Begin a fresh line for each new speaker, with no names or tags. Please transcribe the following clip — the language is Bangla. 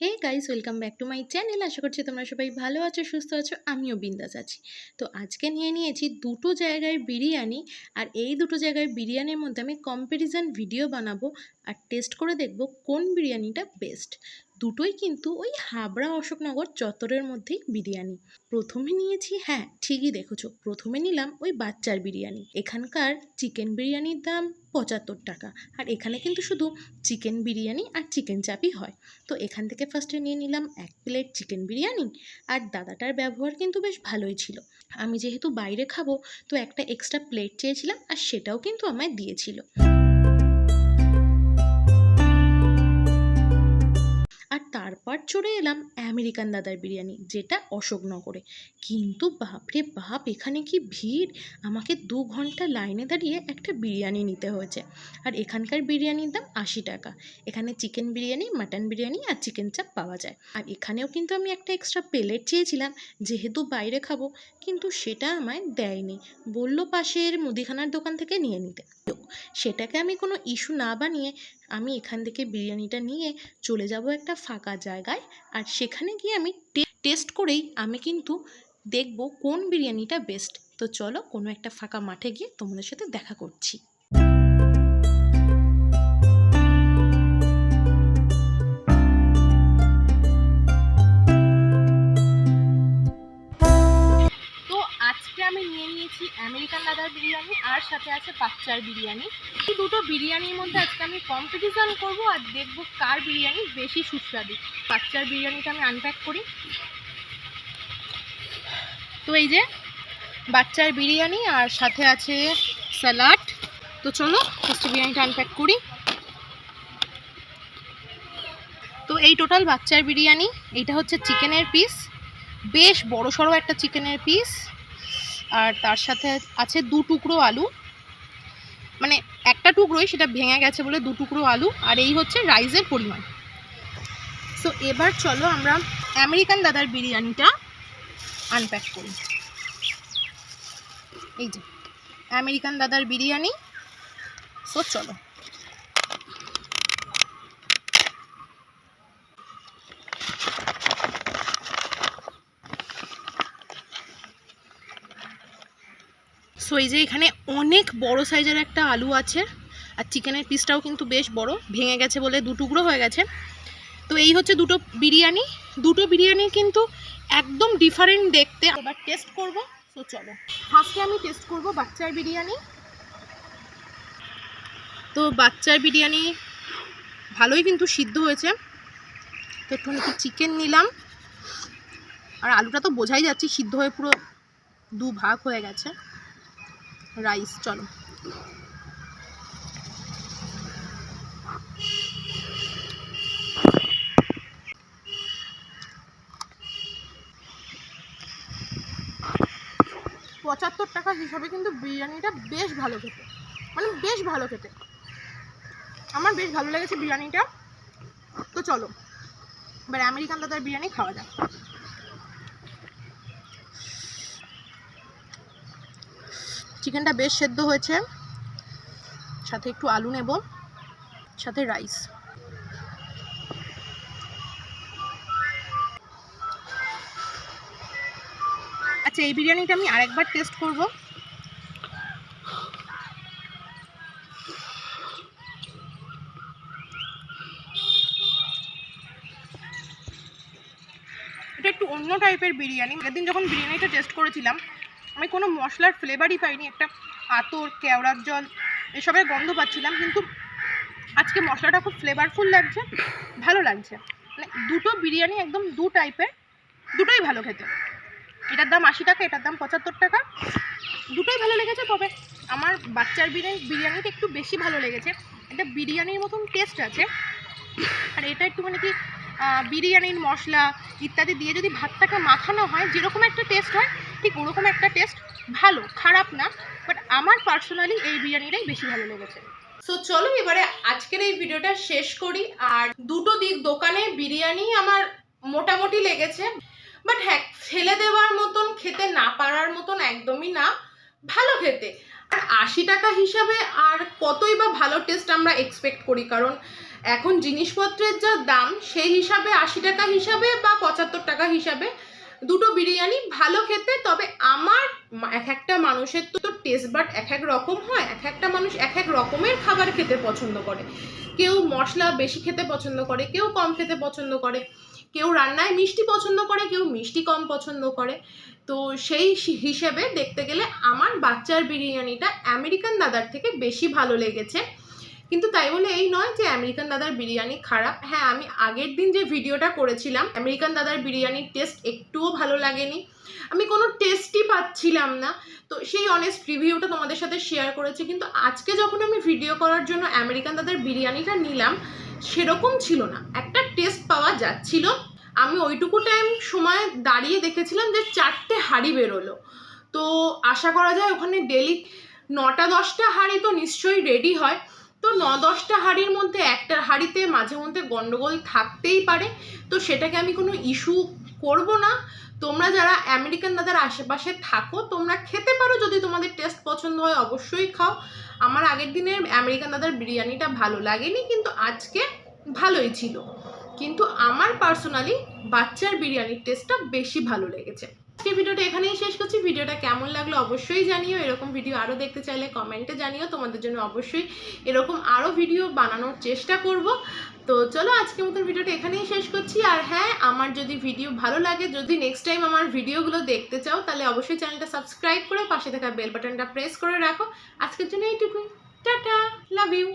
Hey guys welcome back to my channel আশা করছি তোমরা সবাই ভালো আছো, সুস্থ আছো, আমিও বিন্দাস আছি। তো আজকে নিয়ে নিয়েছি দুটো জায়গায় বিরিয়ানি আর এই দুটো জায়গায় বিরিয়ানির মধ্যে আমি কম্প্যারিজন ভিডিও বানাবো আর টেস্ট করে দেখব কোন বিরিয়ানিটা বেস্ট দুটোই কিন্তু ওই হাবড়া অশোকনগর চত্বরের মধ্যেই বিরিয়ানি। প্রথমে নিয়েছি হ্যাঁ ঠিকই দেখেছ, প্রথমে নিলাম ওই বাচ্চার বিরিয়ানি। এখানকার চিকেন বিরিয়ানির দাম পঁচাত্তর টাকা। আর এখানে কিন্তু শুধু চিকেন বিরিয়ানি আর চিকেন চাপই হয়। তো এখান থেকে ফার্স্টে নিয়ে নিলাম এক প্লেট চিকেন বিরিয়ানি। আর দাদাটার ব্যবহার কিন্তু বেশ ভালোই ছিল। আমি যেহেতু বাইরে খাব, তো একটা এক্সট্রা প্লেট চেয়েছিলাম আর সেটাও কিন্তু আমায় দিয়েছিল। আর তারপর চড়ে এলাম আমেরিকান দাদার বিরিয়ানি, যেটা অশোকনগরে। কিন্তু বাপরে বাপ, এখানে কি ভিড়? আমাকে দু ঘণ্টা লাইনে দাঁড়িয়ে একটা বিরিয়ানি নিতে হয়েছে। আর এখানকার বিরিয়ানির দাম আশি টাকা। এখানে চিকেন বিরিয়ানি, মাটন বিরিয়ানি আর চিকেন চাপ পাওয়া যায়। আর এখানেও কিন্তু আমি একটা এক্সট্রা প্লেট চেয়েছিলাম, যেহেতু বাইরে খাব। কিন্তু সেটা আমায় দেয়নি। বলল পাশের মুদিখানার দোকান থেকে নিয়ে নিতে। সেটাকে আমি কোনো ইস্যু না বানিয়ে আমি এখান থেকে বিরিয়ানিটা নিয়ে চলে যাব একটা ফাঁকা জায়গায়। আর সেখানে গিয়ে আমি টেস্ট করেই আমি কিন্তু দেখব কোন বিরিয়ানিটা বেস্ট তো চলো কোনো একটা ফাঁকা মাঠে গিয়ে তোমাদের সাথে দেখা করছি। সাথে আছে বাচ্চার বিরিয়ানি। এই দুটো বিরিয়ানির মধ্যে আজকে আমি কম্পিটিশন করব আর দেখব কার বিরিয়ানি বেশি সুস্বাদু। বাচ্চার বিরিয়ানিটা আমি আনপ্যাক করি। তো এই যে, বাচ্চার বিরিয়ানি আর সাথে আছে স্যালাড তো চলো ফার্স্ট বিরিয়ানিটা আনপ্যাক করি। তো এই টোটাল বাচ্চার বিরিয়ানি এইটা হচ্ছে চিকেনের পিস বেশ বড় সড়ো একটা চিকেনের পিস আর তার সাথে আছে দু টুকরো আলু। মানে একটা টুকরোই সেটা ভেঙে গেছে বলে দু টুকরো আলু, আর এই হচ্ছে রাইসের পরিমাণ। সো এবার চলো আমরা আমেরিকান দাদার বিরিয়ানিটা আনপ্যাক করি। এই যে, আমেরিকান দাদার বিরিয়ানি। সো চলো। সো এই যে এখানে অনেক বড় সাইজের একটা আলু আছে, আর চিকেনের পিসটাও কিন্তু বেশ বড়, ভেঙে গেছে বলে দু টুকরো হয়ে গেছে। তো এই হচ্ছে দুটো বিরিয়ানি দুটো বিরিয়ানি কিন্তু একদম ডিফারেন্ট দেখতে। এবার টেস্ট করব তো চলো। ফার্স্টে আমি টেস্ট করব বাচ্চার বিরিয়ানি। তো বাচ্চার বিরিয়ানি ভালোই কিন্তু সিদ্ধ হয়েছে। তো একটু একটু চিকেন নিলাম। আর আলুটা তো বোঝাই যাচ্ছে, সিদ্ধ হয়ে পুরো দু ভাগ হয়ে গেছে। রাইস, চলো। পঁচাত্তর টাকা হিসাবে কিন্তু বিরিয়ানিটা বেশ ভালো খেতে। মানে বেশ ভালো খেতে। আমার বেশ ভালো লেগেছে বিরিয়ানিটা। তো চলো, এবার আমেরিকান দাদার বিরিয়ানি খাওয়া যাক। চিকেনটা বেশ সেদ্ধ হয়েছে। সাথে একটু আলু নেব, সাথে রাইস। আচ্ছা এই বিরিয়ানিটা আমি আরেকবার টেস্ট করব। এটা একটু অন্য টাইপের বিরিয়ানি। একদিন যখন বিরিয়ানিটা টেস্ট করেছিলাম আমি কোনো মশলার ফ্লেভারই পাইনি, একটা আতর, কেওড়ার জল, এসবের গন্ধ পাচ্ছিলাম, কিন্তু আজকে মশলাটা খুব ফ্লেভারফুল লাগছে, ভালো লাগছে। মানে দুটো বিরিয়ানি একদম দু টাইপের দুটোই ভালো খেতে। এটার দাম আশি টাকা, এটার দাম পঁচাত্তর টাকা, দুটোই ভালো লেগেছে, তবে আমার বাচ্চার বিরিয়ানি, বিরিয়ানিটা একটু বেশি ভালো লেগেছে। এটা বিরিয়ানির মতন টেস্ট আছে, আর এটা একটু মানে কি বিরিয়ানির মশলা ইত্যাদি দিয়ে যদি ভাতটাকে মাখানো হয়, যেরকম একটা টেস্ট হয় ঠিক ওরকম একটা টেস্ট ভালো, খারাপ না বাট আমার পার্সোনালি এই বিরিয়ানিটাই বেশি ভালো লেগেছে। সো চলো এবারে আজকের এই ভিডিওটা শেষ করি, আর দুটো দিক দোকানে বিরিয়ানি আমার মোটামুটি লেগেছে বাট হ্যাঁ ফেলে দেওয়ার মতন, খেতে না পারার মতন একদমই না, ভালো খেতে। আর আশি টাকা হিসাবে আর কতই বা ভালো টেস্ট আমরা এক্সপেক্ট করি, কারণ এখন জিনিসপত্রের যা দাম, সেই হিসাবে আশি টাকা হিসাবে বা পঁচাত্তর টাকা হিসাবে দুটো বিরিয়ানি ভালো খেতে, তবে আমার এক একটা মানুষের তো তো টেস্ট বাট এক এক রকম হয়, এক একটা মানুষ এক এক রকমের খাবার খেতে পছন্দ করে। কেউ মশলা বেশি খেতে পছন্দ করে, কেউ কম খেতে পছন্দ করে, কেউ রান্নায় মিষ্টি পছন্দ করে, কেউ মিষ্টি কম পছন্দ করে। তো সেই হিসেবে দেখতে গেলে আমার বাচ্চার বিরিয়ানিটা আমেরিকান দাদার থেকে বেশি ভালো লেগেছে। কিন্তু তাই বলে এই নয় যে আমেরিকান দাদার বিরিয়ানি খারাপ। হ্যাঁ আমি আগের দিন যে ভিডিওটা করেছিলাম আমেরিকান দাদার বিরিয়ানির টেস্ট একটুও ভালো লাগেনি। আমি কোনো টেস্টই পাচ্ছিলাম না। তো সেই অনেস্ট রিভিউটা তোমাদের সাথে শেয়ার করেছি। কিন্তু আজকে যখন আমি ভিডিও করার জন্য আমেরিকান দাদার বিরিয়ানিটা নিলাম, সেরকম ছিল না। একটা টেস্ট পাওয়া যাচ্ছিল। আমি ওইটুকু টাইম সময় দাঁড়িয়ে দেখেছিলাম যে চারটে হাঁড়ি বেরোলো। তো আশা করা যায় ওখানে ডেলি নটা দশটা হাঁড়ি তো নিশ্চয়ই রেডি হয়। তো ন দশটা হাঁড়ির মধ্যে একটা হাঁড়িতে মাঝে মধ্যে গন্ডগোল থাকতেই পারে। তো সেটাকে আমি কোনো ইস্যু করব না। তোমরা যারা আমেরিকান দাদার আশেপাশে থাকো, তোমরা খেতে পারো। যদি তোমাদের টেস্ট পছন্দ হয়, অবশ্যই খাও। আমার আগের দিনের আমেরিকান দাদার বিরিয়ানিটা ভালো লাগেনি, কিন্তু আজকে ভালোই ছিল। কিন্তু আমার পার্সোনালি বাচ্চার বিরিয়ানির টেস্টটা বেশি ভালো লেগেছে। আজকে ভিডিওটা এখানেই শেষ করছি। ভিডিওটা কেমন লাগল অবশ্যই জানিও। এরকম ভিডিও আরও দেখতে চাইলে কমেন্টে জানিও। তোমাদের জন্য অবশ্যই এরকম আরও ভিডিও বানানোর চেষ্টা করব। তো চলো আজকের মতন ভিডিওটা এখানেই শেষ করছি। আর হ্যাঁ আমার যদি ভিডিও ভালো লাগে, যদি নেক্সট টাইম আমার ভিডিওগুলো দেখতে চাও, তাহলে অবশ্যই চ্যানেলটা সাবস্ক্রাইব করে পাশে থাকা বেল বাটনটা প্রেস করে রাখো। আজকের জন্য এইটুকুই। Tata love you